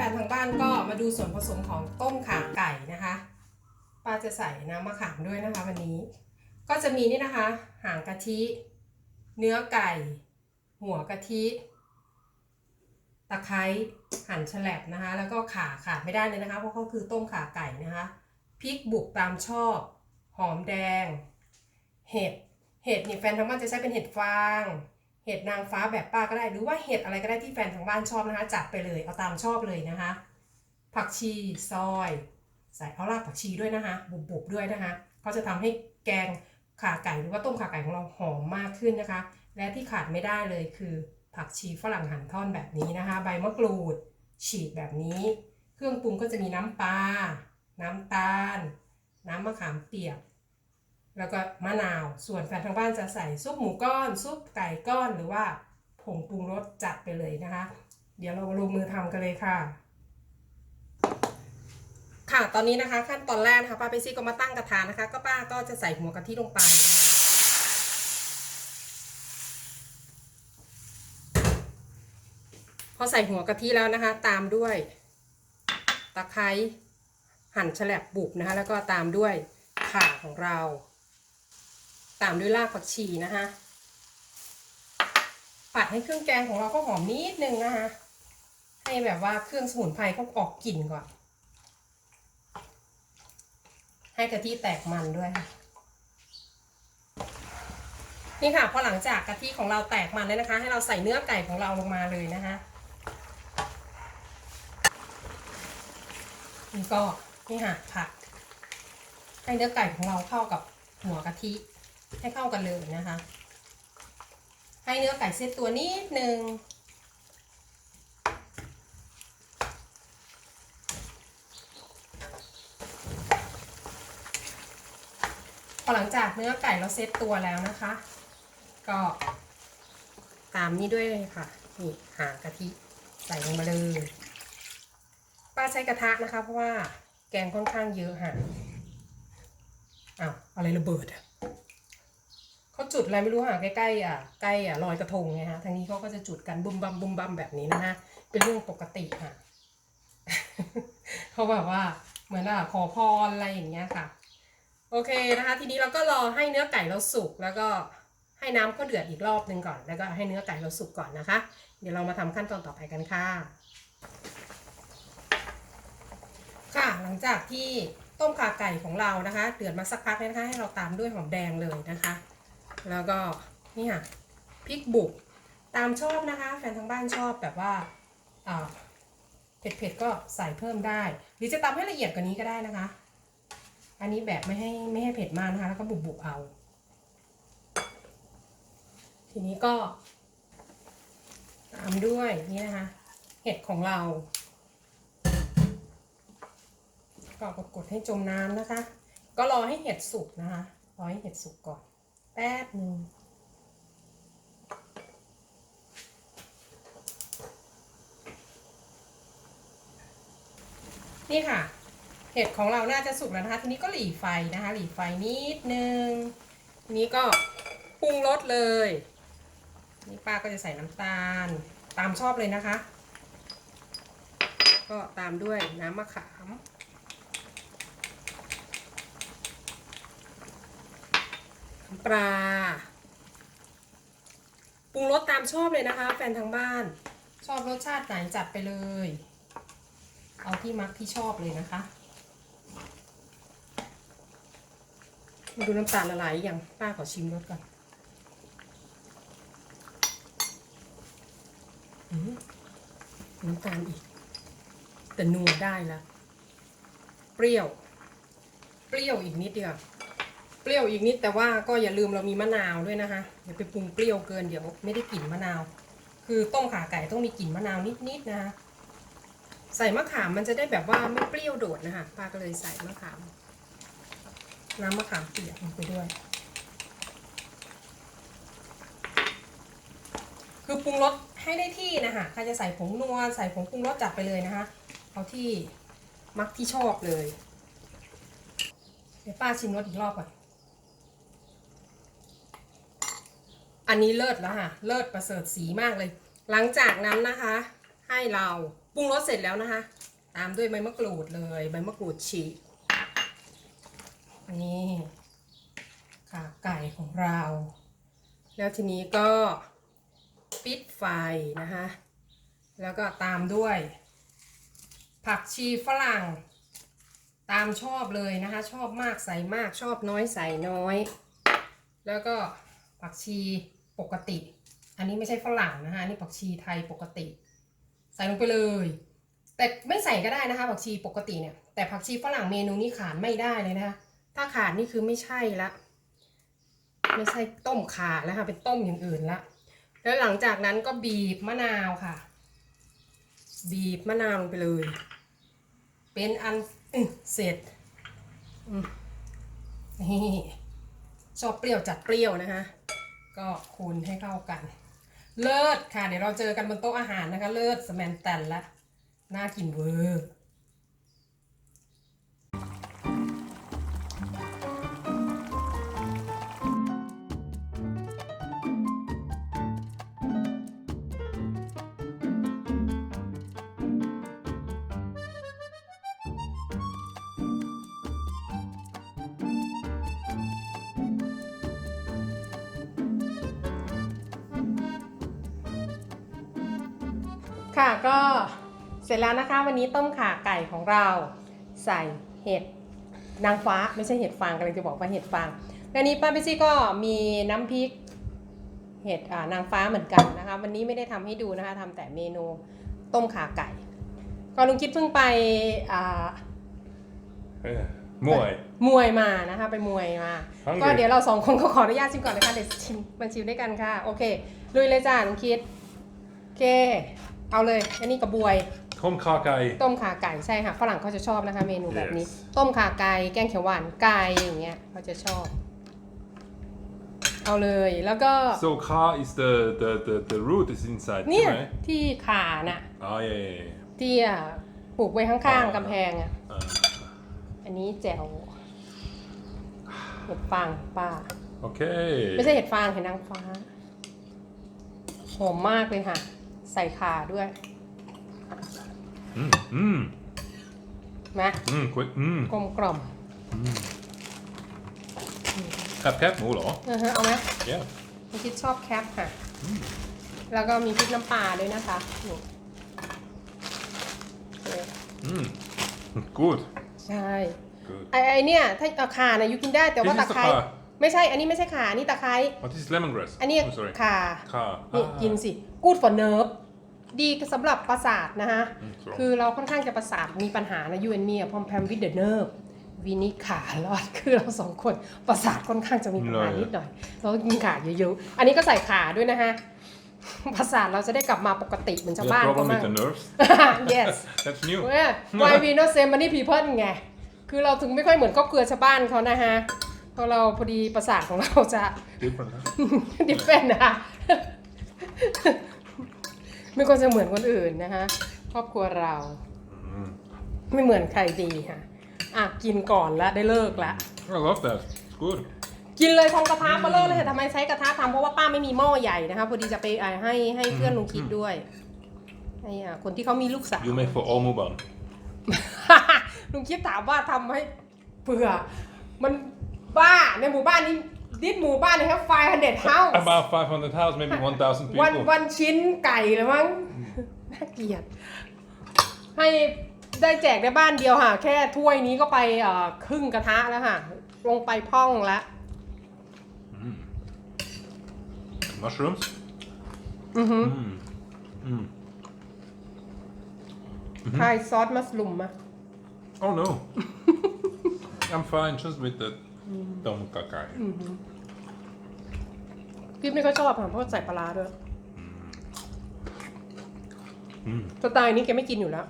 นี้นะคะแฟนทางบ้านก็มาดูส่วนผสมของต้มข่าไก่นะคะป้าจะใส่น้ำมะขามด้วยนะคะวันนี้ ก็จะมีนี่นะคะ หางกะทิ เนื้อไก่ หัวกะทิ ตะไคร้หั่นแฉลบนะคะ แล้วก็ขาขาดไม่ได้เลยนะคะ เพราะเขาคือต้มขาไก่นะคะพริกบุกตามชอบ หอมแดง เห็ด เห็ดนี่แฟนทางบ้านจะใช้เป็นเห็ดฟาง เห็ดนางฟ้าแบบป้าก็ได้ หรือว่าเห็ดอะไรก็ได้ที่แฟนทางบ้านชอบนะคะ จัดไปเลยเอาตามชอบเลยนะคะ ผักชีซอย ใส่เอารากผักชีด้วยนะคะ บุบๆด้วยนะคะ ก็จะทำให้แกงขาไก่หรือว่าต้มขาไก่ของเราหอมมากขึ้นนะคะ และที่ขาดไม่ได้เลยคือ ผักชีฝรั่งหั่นท่อนแบบนี้นะคะ ใบมะกรูด ฉีดแบบนี้ เครื่องปรุงก็จะมีน้ำปลา น้ำตาล น้ำมะขามเปียก แล้วก็มะนาว ส่วนแฟนทางบ้านจะใส่ซุปหมูก้อน ซุปไก่ก้อนหรือว่าผงปรุงรสจัดไปเลยนะคะ เดี๋ยวเรามาลงมือทำกันเลยค่ะ ค่ะตอนนี้นะคะ ขั้นตอนแรกนะคะป้าเปซี่ก็มาตั้งกระทะนะคะ ก็ป้าก็จะใส่หัวกะทิลงไปนะคะพอใส่หัวกะทิแล้วนะคะ ตามด้วยตะไคร้หั่นแฉลบบุบนะคะ แล้วก็ตามด้วยข่าของเรา ตามด้วยรากผักชีนะคะผัดให้เครื่องแกงของเราก็หอมนิดนึงนะคะให้แบบว่าเครื่องสมุนไพรเขาออกกลิ่นก่อน ให้กะทิแตกมันด้วยค่ะนี่ค่ะพอหลังจากกะทิของเราแตกมันแล้วนะคะ ให้เราใส่เนื้อไก่ของเราลงมาเลยนะคะนี่ก็นี่ค่ะผัดให้เนื้อไก่ของเราเข้ากับหัวกะทิ ให้เข้ากันเลยนะคะ ให้เนื้อไก่เซตตัวนิดนึงพอหลังจากเนื้อไก่เราเซตตัวแล้วนะคะ ก็ตามนี้ด้วยเลยค่ะนี่หางกะทิใส่ลงมาเลยป้าใช้กระทะนะคะ เพราะว่าแกงค่อนข้างเยอะค่ะอ้าวอะไรระเบิดอะ เขาจุดอะไรไม่รู้ค่ะใกล้ๆอะใกล้อะลอยกระทงไงฮะทางนี้เขาก็จะจุดกันบุมบัมบุมบัมแบบนี้นะคะเป็นเรื่องปกติค่ะเขาแบบว่าเหมือนอะขอพรอะไรอย่างเงี้ยค่ะ โอเคนะคะ ทีนี้เราก็รอให้เนื้อไก่เราสุกแล้วก็ให้น้ำก็เดือดอีกรอบหนึ่งก่อน แล้วก็ให้เนื้อไก่เราสุกก่อนนะคะ เดี๋ยวเรามาทำขั้นตอนต่อไปกันค่ะ ค่ะหลังจากที่ต้มข่าไก่ของเรานะคะ เดือดมาสักพักนะคะ ให้เราตามด้วยหอมแดงเลยนะคะ แล้วก็นี่ค่ะพริกบุกตามชอบนะคะแฟนทางบ้านชอบแบบว่าอ่าเผ็ดๆก็ใส่เพิ่มได้ หรือจะตำให้ละเอียดกว่านี้ก็ได้นะคะ อันนี้แบบไม่ให้ไม่ให้เผ็ดมากนะคะ แล้วก็บุบบุบๆเอา ทีนี้ก็ตามด้วยนี่นะคะ เห็ดของเราก็กดให้จมน้ำนะคะ ก็รอให้เห็ดสุกนะคะ รอให้เห็ดสุกก่อน ป๊บหนึ่งนี่ค่ะ เห็ดของเราน่าจะสุกแล้วนะคะ ทีนี้ก็หลีไฟนะคะ หลีไฟนิดนึงทีนี้ก็ปรุงรสเลย นี่ป้าก็จะใส่น้ำตาล ตามชอบเลยนะคะ ก็ตามด้วยน้ำมะขาม น้ำ ปลาปรุงรสตามชอบเลยนะคะ แฟนทางบ้าน ชอบรสชาติไหนจัดไปเลย เอาที่มักที่ชอบเลยนะคะมาดูน้ำตาลละลายอย่างป้าขอชิมรสก่อนอืมน้ำตาลอีก แต่นัวได้แล้วเปรี้ยว เปรี้ยวอีกนิดเดียว เปรี้ยวอีกนิดแต่ว่าก็อย่าลืมเรามีมะนาวด้วยนะคะอย่าไปปรุงเปรี้ยวเกินเดี๋ยวไม่ได้กลิ่นมะนาว คือต้มขาไก่ต้องมีกลิ่นมะนาวนิดๆนะคะใส่มะขามมันจะได้แบบว่าไม่เปรี้ยวโดดนะคะป้าก็เลยใส่มะขาม น้ำมะขามเปียกลงไปด้วย คือปรุงรสให้ได้ที่นะคะใครจะใส่ผงนัวใส่ผงปรุงรสจัดไปเลยนะคะเอาที่มักที่ชอบเลย เดี๋ยวป้าชิมรสอีกรอบก่อน อันนี้เลิศแล้วค่ะ เลิศประเสริฐสีมากเลย หลังจากนั้นนะคะ ให้เราปรุงรสเสร็จแล้วนะคะ ตามด้วยใบมะกรูดเลย ใบมะกรูดฉีกนนี้ขาไก่ของเรา แล้วทีนี้ก็ปิดไฟนะคะ แล้วก็ตามด้วย ผักชีฝรั่ง ตามชอบเลยนะคะ ชอบมากใส่มากชอบน้อยใส่น้อย แล้วก็ผักชี ปกติ อันนี้ไม่ใช่ฝรั่งนะคะนนี่ผักชีไทยปกติ ใส่ลงไปเลย แต่ไม่ใส่ก็ได้นะคะผักชีปกติเนี่ย แต่ผักชีฝรั่งเมนูนี้ขาดไม่ได้เลยนะคะถ้าขาดนี่คือไม่ใช่ละ ไม่ใช่ต้มขาแล้วค่ะเป็นต้มอย่างอื่นละ แล้วหลังจากนั้นก็บีบมะนาวค่ะ บีบมะนาวลงไปเลย เป็นอันอเสร็จนี่ชอบเปรี้ยวจัดเปรี้ยวนะคะ ก็คนให้เข้ากัน เลิศค่ะ เดี๋ยวเราเจอกันบนโต๊ะอาหารนะคะ เลิศสแมนแตนละน่ากินเวอร์ สร็จแล้วนะคะวันนี้ต้มข่าไก่ของเราใส่เห็ดนางฟ้าไม่ใช่เห็ดฟางกำลังจะบอกว่าเห็ดฟางและนี้ป้าพิซี่ก็มีน้ำพริกเห็ดอ่านางฟ้าเหมือนกันนะคะ วันนี้ไม่ได้ทำให้ดูนะคะทำแต่เมนูต้มข่าไก่ก็ลุงคิดเพิ่งไปอ่า Yeah. Mooi. มวยมานะคะ ไปมวยมา Hungry ก็เดี๋ยวเราสองคนก็ขออนุญาตชิมก่อนนะคะเดี๋ยวชิมมันชิมด้วยกันค่ะ โอเคลุยเลยจ้าลุงคิดโอเค เอาเลย อันนี้กระบวย Tom kakai. ต้มขาไก่ใช่ค่ะฝรั่งเขาจะชอบนะคะ เมนูแบบนี้ Yes ต้มขาไก่แกงเขียวหวานไก่อย่างเงี้ยเขาจะชอบ เอาเลยแล้วก็ So ka is the, the, the, the root is inside, เนี่ย right? ที่ขาน่ะ Oh yeah, yeah, yeah. ที่อะปลูกไว้ข้างๆกำแพงอะ Uh, อันนี้แจ่วเห็ดฟางป้า okay. ไม่ใช่เห็ดฟางเห็ดนางฟ้าหอมมากเลยค่ะ ใส่ขาด้วย Mm, mm, นะ mm, quick, mm. กลมกล่อม Heb heb moeder. เออฮะเอาไหม Yeah. พี่คิดชอบแคปค่ะ แล้วก็มีพริกน้ำปลาด้วยนะคะนี่โอเค Mm. Good. ใช่ Good. ไอไอเนี่ยถ้าเอาข่านะยุกินได้แต่ว่า This ตะ is the ไคร้ข่าไม่ใช่ อันนี้ไม่ใช่ข่าอันนี่ตะไคร้ What is lemongrass? อันนี้ Oh, sorry. ข่า Ka. นี่ Ah. กินสิ good for nerve ดีสำหรับประสาทนะคะ Mm, it's wrong. คือเราค่อนข้างจะประสาทมีปัญหานะยูเอ็นมีอะพอมแพมวิดเดอร์เนิร์วินิขาลอดคือเราสองคนประสาทค่อนข้างจะมีปัญหาเลยนิดหน่อย เราต้องกินขาเยอะๆ อันนี้ก็ใส่ขาด้วยนะคะประสาทเราจะได้กลับมาปกติเหมือนชาว You บ้าน have เขา problem มาก with the nerves? yes That's new. well why we not say money people ไงคือเราถึงไม่ค่อยเหมือนครอบครัวชาวบ้านเขานะฮะเพราะเราพอดีประสาทของเราจะ Different. huh? ดิเฟนนะคะ ไม่ควรจะเหมือนคนอื่นนะคะครอบครัวเรา Mm. ไม่เหมือนใครดีค่ะ อะ กินก่อนละได้เลิกละ I love that. It's good. กินเลยทองกระทะเบลเลอร์เลยค่ะทำไมใช้กระทะทำเพราะว่าป้าไม่มีหม้อใหญ่นะคะพอดีจะไปอ่าให้ให้เพื่อนลุงคิดด้วยให้อะคนที่เขามีลูกสาว You make for all mubang. ลุงคิดถามว่าทำให้เผื่อ มันบ้าในหมู่บ้านนี้ ดิสหมู่บ้านนี่ครับไฟฮันเด็ดเฮา About 500 house, maybe 1,000วัน people. วันชิ้นไก่เลยมั้ง น่าเกลียด ให้ได้แจกได้บ้านเดียวค่ะ แค่ถ้วยนี้ก็ไปเอ่อครึ่งกระทะแล้วค่ะ ลงไปพ่องแล้ว Mushrooms? อือหือ Mm. ทายซอสมัสลุมมา Oh no. I'm fine just with the tom kakai. พี่ไม่ค่อยชอบค่ะเพราะใส่ปลาร้าด้วยอืมสไตล์นี้แกไม่กินอยู่แล้ว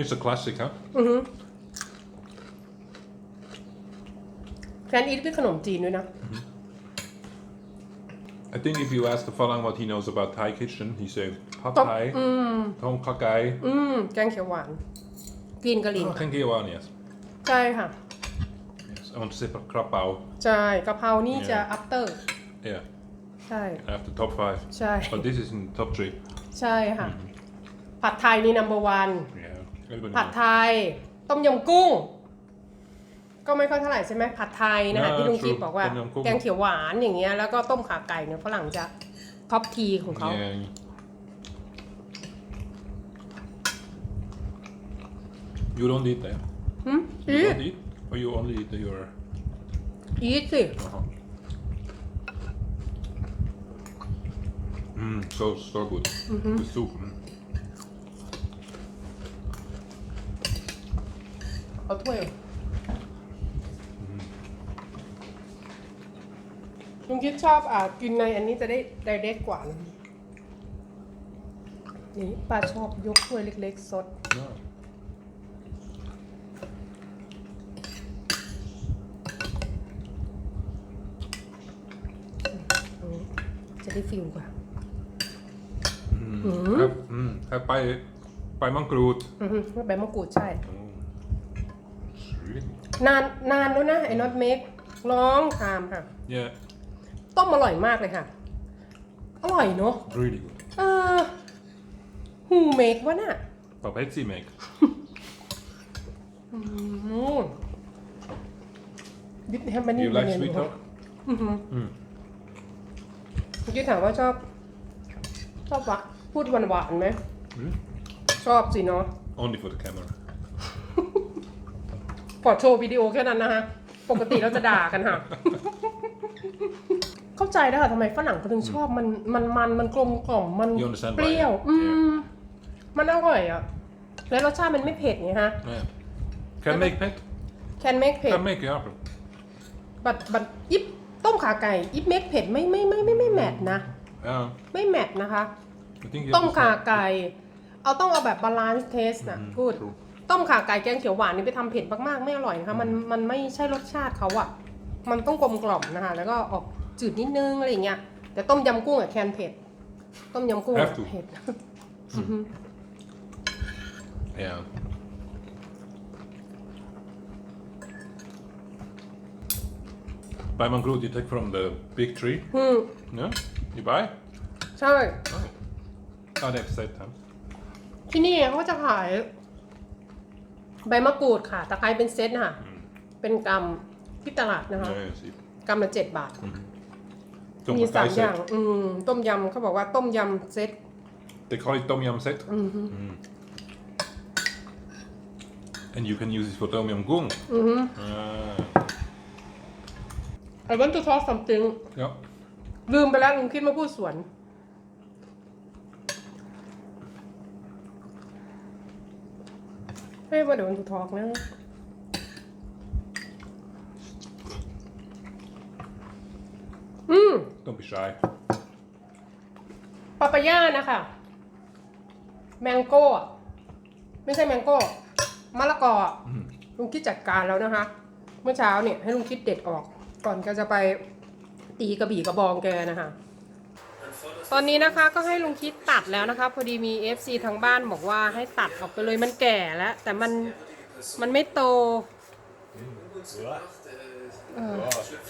It's a classic, huh? อือหือแฟนอีทเป็นขนมจีนด้วยนะ I think if you ask the Falang what he knows about Thai kitchen, he say pad ต้ม Thai, อืม tom kakai. อืม แกงเขียวหวาน กินกะหรี่ Oh, thank you, one, yes. ใช่ค่ะ yes. I want to say krapau. ใช่กะเพรานี่จะ Yeah. อัปเตอร์ Yeah. ใช่ after top five. ใช่ But this is in top three. ใช่ค่ะ ผัดไทยนี่ number one Yeah. Everybody ผัด knows. ไทย ต้มยำกุ้ง ก็ไม่ค่อยเท่าไหร่ใช่ไหมผัดไทยนะคะอ่าที่ลุงคิด true บอกว่า ต้มยำกุ้ง แกงเขียวหวานอย่างเงี้ยแล้วก็ต้มขาไก่เนี่ยฝรั่งจะท็อปทีของเขา Yeah. You don't eat that. หืม You อีท don't eat, or you only eat your. อีทสิ Uh-huh. Mm, so so good. The soup. mm. เอาถ้วยลุงคิดชอบอ่ากินในอันนี้จะได้ไดเรกกว่านะนี่ป้าชอบยกถ้วยเล็กๆ สด No. จะได้ฟิลกว่า Mm. Have, mm, have by by mangrot. อือฮึใบมะกรูดใช่ Oh. Sweet. นานนานแล้วนะไอ้น็อตเมกร้องทามค่ะ Yeah, ต้มอร่อยมากเลยค่ะ อร่อยเนาะ really good. เออฮูเมกวะน่ะ But Betsy make. อืมดิบแฮมมัน Do นี่ you like sweet talk? อือฮึ Mm. เมื่ อกี้ถามว่าชอบ ชอบวะพูดหวานหวานๆไหม Mm. ชอบสิเนาะ Only for the camera. ขอโชว์วิดีโอแค่นั้นนะคะปกติเราจะด่ากันค่ะ เข้าใจแล้วค่ะทำไมฝรั่งเขาถึงชอบมันมันมันมันกลมกล่อมมัน You understand why, เปรี้ยว yeah. อืม มันอร่อยอะ แล้วรสชาติมันไม่เผ็ดไงฮะ Yeah. Can make pet. can make เผ็ด Can make yeah. บัดบัดอิบ ต้มขาไก่อิบเมกเผ็ดไม่ไม่ไม่ไม่ไม่แมทนะ Yeah. ไม่แมทนะคะ I think you ต้ม have to ขา start- ไก่ เอาต้องเอาแบบบาลานซ์เทสนะอืมพูดถูกต้มขาไก่แกงเขียวหวานนี่ไปทำเผ็ดมากๆ ไม่อร่อยนะคะ มันมันไม่ใช่รสชาติเขาอะมันต้องกลมกล่อมนะคะ แล้วก็ออกจืดนิดนึงอะไรอย่างเงี้ย แต่ต้มยำกุ้งอะแคนเผ็ด ต้มยำกุ้งอะ Have to เผ็ด Yeah. Buy mangrove you take from the big tree. อืม Yeah. You buy? ใช่ Oh. Oh, they have set time. ที่นี่เขาจะขาย ใบมะกรูดค่ะตะไคร้เป็นเซตนะคะเป็นกำที่ตลาดนะคะ Yeah, yeah, see. กำละเจ็ดบาท Tom มีสาม Kai อย่าง set. อืม ต้มยำเขาบอกว่าต้มยำเซต They call it tom yum set. อือฮึ Mm. And you can use it for tom yum gung. อือฮึ Ah. I want to talk something Yeah. ลืมไปแล้วลุงคิดมาพูดสวนให้ว่าเดี๋ยววันทูทอกนะ อืม Don't be shy. ปาปายานะคะ แมงโก้อะไม่ใช่แมงโก้ มะละกออะลุงคิดจัดการแล้วนะคะ เมื่อเช้าเนี่ยให้ลุงคิดเด็ดออก ก่อนแกจะไปตีกระบี่กระบองแกนะคะ ตอนนี้นะคะก็ให้ลุงคิดตัดแล้วนะคะ พอดีมี FC ทางบ้านบอกว่าให้ตัดออกไปเลยมันแก่แล้ว แต่มันมันไม่โตเออ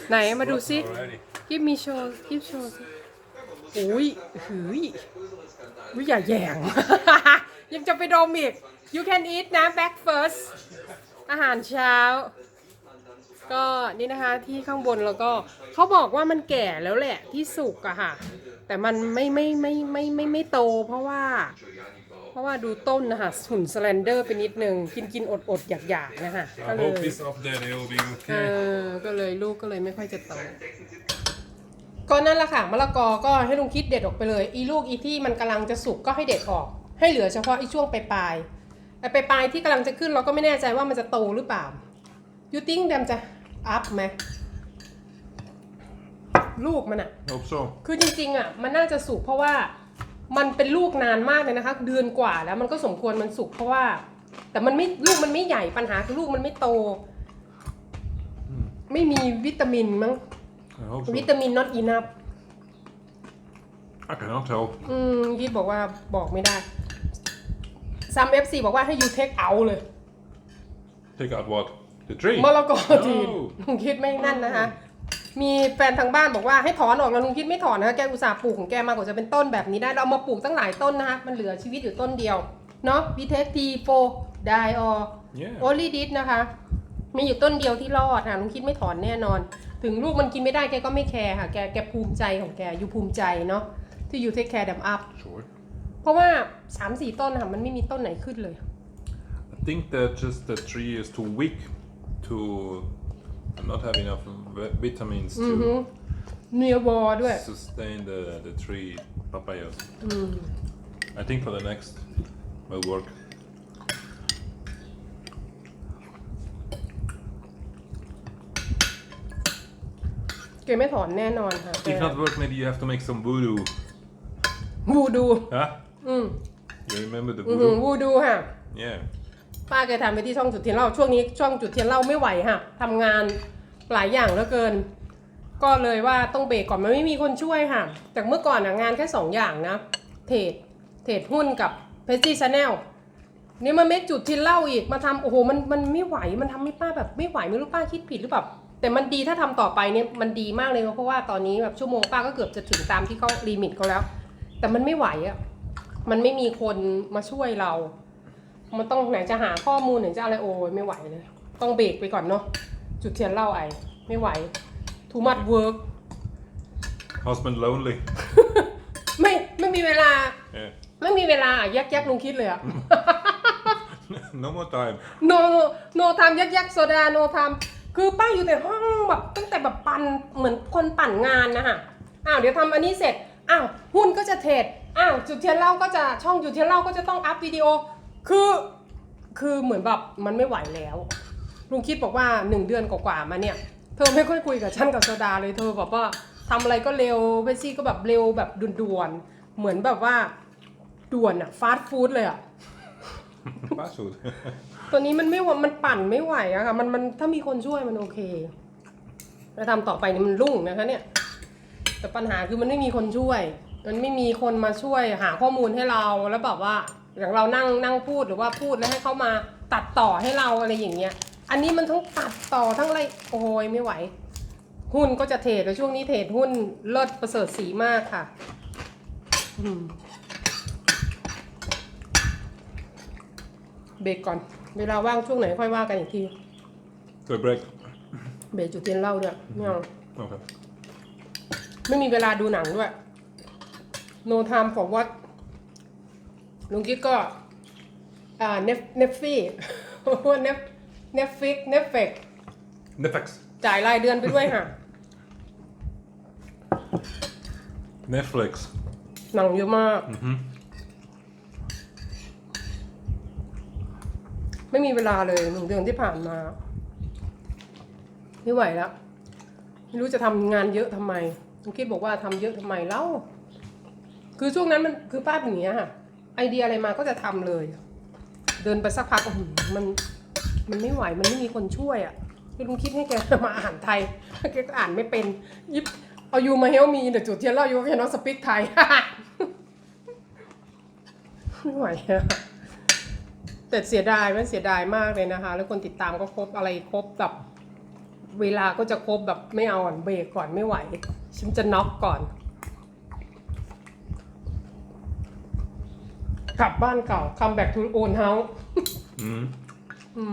ไหนมาดูซิกิฟมีโชว์กิฟโชว์อุ้ยหืยอุ้ยอย่าแย่ง ยังจะไปดมอีก you can eat นะ back first อาหารเช้า ก็นี่นะคะที่ข้างบนแล้วก็เขาบอกว่ามันแก่แล้วแหละที่สุกอะค่ะ แต่มันไม่ไม่ไม่ไม่ไม่ไม่โตเพราะว่า เพราะว่าดูต้นนะคะหุ่นสแลนเดอร์ไปนิดนึงกินกินอดอดอยากอยากนะคะก็เลยเออก็เลยลูกก็เลยไม่ค่อยจะโตก็นั่นแหละค่ะมะละกอก็ให้ลุงคิดเด็ดออกไปเลย อีลูกอีที่มันกำลังจะสุกก็ให้เด็ดออก ให้เหลือเฉพาะอีช่วงปลายๆไอ้ปลายที่กำลังจะขึ้นเราก็ไม่แน่ใจว่ามันจะโตหรือเปล่า you think แดมจะ อัพไหมลูกมันอะ Hope so. คือจริงๆอะมันน่าจะสุกเพราะว่ามันเป็นลูกนานมากเลยนะคะ เดือนกว่าแล้วมันก็สมควรมันสุกเพราะว่า แต่มันไม่ลูกมันไม่ใหญ่ปัญหาคือลูกมันไม่โต ไม่มีวิตามินมั้ง I hope so. วิตามิน not enough I cannot tell. อืมยี่บอกว่าบอกไม่ได้ซัมเอฟซีบอกว่าให้ you take out เลย Take out what? The tree? มะละกอทีน No. ลุงคิดไม่นั่นนะคะ มีแฟนทางบ้านบอกว่าให้ถอนออกแล้วลุงคิดไม่ถอนนะคะแกอุตส่าห์ปลูกของแกมากว่าจะเป็นต้นแบบนี้ได้เราเอามาปลูกตั้งหลายต้นนะคะ มันเหลือชีวิตอยู่ต้นเดียว เนาะวิเทสทีโฟไดออ Yeah. โอลิดิสนะคะ มีอยู่ต้นเดียวที่รอดค่ะลุงคิดไม่ถอนแน่นอน ถึงลูกมันกินไม่ได้แกก็ไม่แคร์ค่ะ แกแกภูมิใจของแกอยู่ภูมิใจเนาะที่อยู่เทคแคร์ดัมอัพ Sure. เพราะว่า3 4ต้นค่ะมันไม่มีต้นไหนขึ้นเลย I think that just the tree is too weak to not have enough vi- vitamins อือฮึ to เนียวอด้วย sustain the, the tree papayas. อืม I think for the next will work. แกไม่ถอนแน่นอนค่ะ If not work, maybe you have to make some voodoo. วูดู Huh? อืม You remember the อือหือ voodoo? วูดูค่ะ Yeah. ป้าแกทำไปที่ช่องจุดเทียนเล่าช่วงนี้ช่องจุดเทียนเล่าไม่ไหวค่ะทำงานหลายอย่างเหลือเกิน ก็เลยว่าต้องเบรกก่อนมันไม่มีคนช่วยค่ะจากเมื่อก่อนอะงานแค่สองอย่างนะเทรดเทรดหุ้นกับเพจซี่ชาแนลนี่มาเมคจุดเทียนเล่าอีกมาทำโอ้โหมันมันไม่ไหวมันทำให้ป้าแบบไม่ไหวไม่รู้ป้าคิดผิดหรือเปล่าแต่มันดีถ้าทำต่อไปเนี่ยมันดีมากเลยเพราะว่าตอนนี้แบบชั่วโมงป้าก็เกือบจะถึงตามที่เขาลิมิตเขาแล้ว แต่มันไม่ไหวอะมันไม่มีคนมาช่วยเรา มันต้องไหนจะหาข้อมูลไหนจะอะไรโอ้ยไม่ไหวเลย ต้องเบรกไปก่อนเนาะจุดเทียนเหล่าไอไม่ไหว too much work Husband lonely. ไม่ไม่มีเวลา Yeah. ไม่มีเวลาอะยักยักลุงคิดเลยอะ no more time. no no ทำยักยักโซดา no ทำคือป้าอยู่แต่ห้องแบบตั้งแต่แบบปั่นเหมือนคนปั่นงานนะคะอ้าวเดี๋ยวทำอันนี้เสร็จอ้าวหุ้นก็จะเทรดอ้าวจุดเทียนเหล่าก็จะช่องจุดเทียนเหล่าก็จะต้องอัพวิดีโอ คือคือเหมือนแบบมันไม่ไหวแล้ว ลุงคิดบอกว่าหนึ่งเดือนกว่าๆมาเนี่ย เธอไม่ค่อยคุยกับฉันกับโซดาเลยเธอแบบว่าทำอะไรก็เร็วเวซี่ก็แบบเร็วแบบด่วนๆเหมือนแบบว่าด่วนอะฟาสต์ฟู้ดเลยอะ Password. ตัวนี้มันไม่ว่ามันปั่นไม่ไหวอะค่ะ มันมันถ้ามีคนช่วยมันโอเคแล้วทำต่อไปนี่มันรุ่งนะคะ เนี่ย แต่ปัญหาคือมันไม่มีคนช่วย มันไม่มีคนมาช่วยหาข้อมูลให้เราแล้วแบบว่าอย่างเรานั่งนั่งพูดหรือว่าพูดแล้วให้เขามาตัดต่อให้เราอะไรอย่างเงี้ย อันนี้มันทั้งตัดต่อทั้งอะไรโอ้ยไม่ไหว หุ้นก็จะเทรดแล้วช่วงนี้เทรดหุ้นเลิศประเสริฐสีมากค่ะอืมเบรกก่อน เวลาว่างช่วงไหนค่อยว่ากันอีกที So break. เบรกจุดเทียนเหล่าด้วยไม่เอา Okay. ไม่มีเวลาดูหนังด้วย no time for what ลุงกิ๊กก็อ่าเนฟเนฟฟี่เนฟเนฟฟิกเนฟเฟก Netflix. จ่ายรายเดือนไปด้วยค่ะ Netflix. หนังเยอะมาก Mhm. ไม่มีเวลาเลยหนึ่งเดือนที่ผ่านมา ไม่ไหวแล้วไม่รู้จะทำงานเยอะทำไมลุงคิดบอกว่าทำเยอะทำไมเล่า คือช่วงนั้นมันคือป้าเป็นอย่างเงี้ยค่ะ ไอเดียอะไรมาก็จะทำเลย เดินไปสักพักอื้อหือมันมันไม่ไหวมันไม่มีคนช่วยอะคือลุงคิดให้แกมาอ่านไทยแกก็อ่านไม่เป็นยิบเอายูมาเฮลมีเดี๋ยวจุดเทียนเล่ายูแค่น้องสปิกไทยไม่ไหวอะแต่เสียดายมันเสียดายมากเลยนะคะ แล้วคนติดตามก็ครบอะไรครบแบบเวลาก็จะครบแบบไม่เอาอ่อนเบรกก่อนไม่ไหวฉันจะน็อกก่อน กลับบ้านเก่า come back to own house Mhm.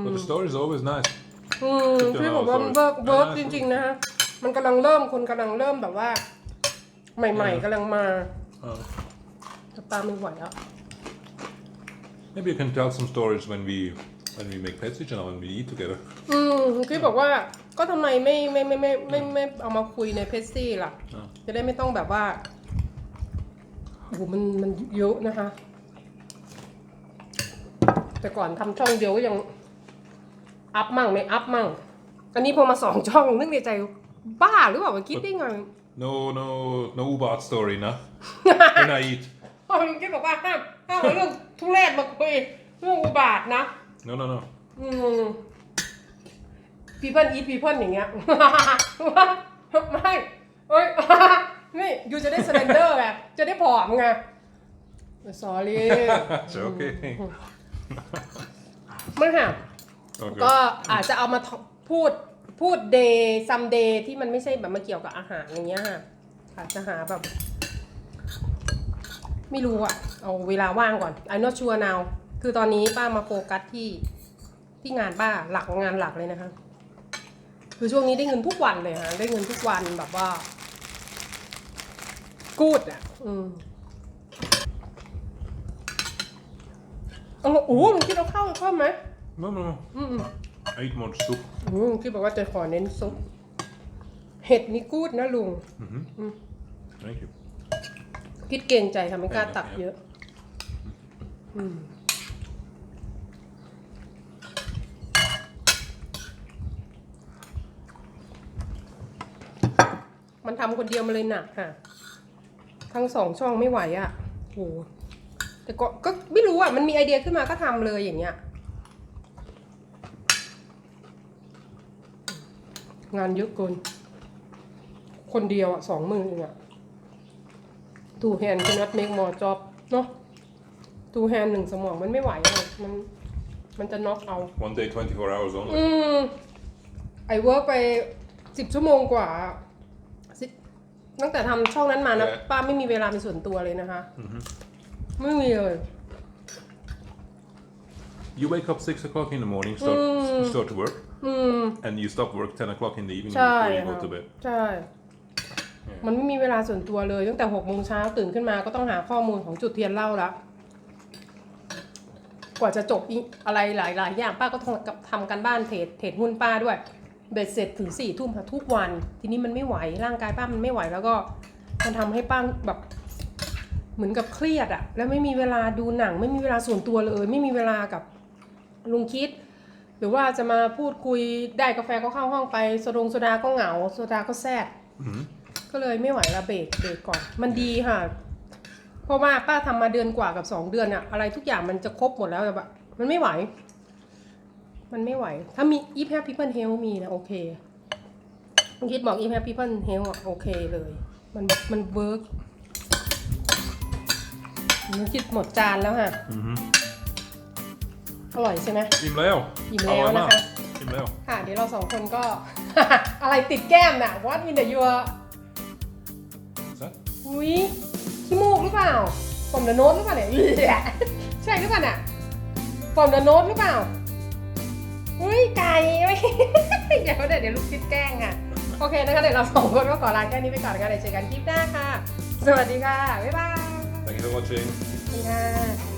But the story is always nice. อืม Good to พี่ know, บอกว่ามัน sorry. เวิร์กเวิร์ก Ah, จ nice. ริง ๆ นะฮะ มันกำลังเริ่มคนกำลังเริ่มแบบว่า ใหม่ๆกำลังมา Oh. แต่ตามไม่ไหวอะ Maybe you can tell some stories when we when we make petsy channel when we eat together. อืมพี่บอกว่าก็ทำไมไม่ไม่ไม่ไม่ไม่ไม่ไม่เอามาคุยในเพจซี่ล่ะอ่าจะได้ไม่ต้องแบบว่าโอ้โหมันมันเยอะนะคะ แต่ก่อนทำช่องเดียวก็ยังอัพมั่งไม่อัพมั่ง อันนี้พอมาสองช่องนึกในใจบ้าหรือเปล่าว่าคิดได้ไง No, no, no Ubat story, nah. when I eat. พอลุงคิดบอกว่าห้ามห้ามเอาเรื่องทุเรศมาคุยเรื่องอุบาทนะ No, no, no. อืม people eat people อย่างเงี้ย ไม่เอ้ยนี่ยูจะได้ s เ e นเดอร์ไงจะได้ผอมไง sorry It's okay. ไม่ค่ะ Okay. ก็อาจจะเอามาพูดพูด day some day ที่มันไม่ใช่แบบมาเกี่ยวกับอาหารอย่างเงี้ยค่ะค่ะจะหาแบบ ไม่รู้อะเอาเวลาว่างก่อน I'm not sure now คือตอนนี้ป้ามาโฟกัสที่ที่งานป้าหลักงานหลักเลยนะคะ คือช่วงนี้ได้เงินทุกวันเลยฮะได้เงินทุกวันแบบว่า กูดอะอืม เอาโอ้โหลุงคิดเอาข้าวเข้าไหม No, no, no. อืมอืม I eat more soup. อืมคิดบอกว่าจะขอเน้นซุป เห็ดนี่กูดนะลุง Thank you. คิดเกรงใจทำไม่กล้าตักเยอะอืมมันทำคนเดียวมันเลยหนักค่ะ ทั้งสองช่องไม่ไหวอะ่ะโห แต่ก็ก็ไม่รู้อะ่ะ มันมีไอเดียขึ้นมาก็ทำเลยอย่างเงี้ย งานเยอะเกิน คนเดียวอะ่ะสองมือเองอะ่ะ two hand cannot make more job เนาะ two hand หนึ่งสมองมันไม่ไหวเลยมันมันจะน็อกเอา One day, 24 hours only. อืมไอเวิร์กไปสิบชั่วโมงกว่าสิตั้งแต่ทำช่องนั้นมานะเออป้าไม่มีเวลาเป็นส่วนตัวเลยนะคะ ไม่มีเลย You wake up 6 o'clock in the morning, start, Mm. start to work, อืม and you stop work 10 o'clock in the evening ใช่ before you ค่ะ go to bed. ใช่ มันไม่มีเวลาส่วนตัวเลย ตั้งแต่หกโมงเช้าตื่นขึ้นมาก็ต้องหาข้อมูลของจุดเทียนเหล่าละกว่าจะจบอีอะไรหลาย ๆ อย่างป้าก็ต้องทำกันบ้านเทรดเทรดหุ้นป้าด้วย เบ็ดเสร็จถึงสี่ทุ่มค่ะทุกวัน ทีนี้มันไม่ไหวร่างกายป้ามันไม่ไหวแล้วก็ มันทำให้ป้าแบบ เหมือนกับเครียดอะแล้วไม่มีเวลาดูหนัง ไม่มีเวลาส่วนตัวเลย ไม่มีเวลากับลุงคิด หรือว่าจะมาพูดคุยได้กาแฟก็เข้าห้องไปโซดงโซดาก็เหงาโซดาก็แซด Mhm. ก็เลยไม่ไหวละเบรกเบรกก่อน มันดีค่ะ เพราะว่าป้าทำมาเดือนกว่ากับสองเดือนอะอะไรทุกอย่างมันจะครบหมดแล้วแต่แบบมันไม่ไหว มันไม่ไหว ถ้ามี if have people help มีนะโอเคคุณคิดบอก if have people help อะโอเคเลย มันมันเวิร์ก มันคิดหมดจานแล้วค่ะ Mhm. อร่อยใช่ไหม Im Leo. อิ่มแล้วนะคะ Im Leo. ค่ะ เดี๋ยวเราสองคนก็ อะไรติดแก้มน่ะ what in the your What's that? อุ้ยขี้มูกหรือเปล่าผมเดอะโน้ตหรือเปล่าเนี่ยใช่หรือเปล่าเนี่ยผมเดอะโน้ตหรือเปล่า อุ้ยไก่เดี๋ยวเดี๋ยวเดี๋ยวลูกคิดแกล้งอะ โอเคนะคะเดี๋ยวเราสองคนก็ขอลาแค่นี้ไปก่อนนะคะเดี๋ยวเจอกันคลิปหน้าค่ะ สวัสดีค่ะ บ๊ายบาย Thank you for watching. ขอบคุณค่ะ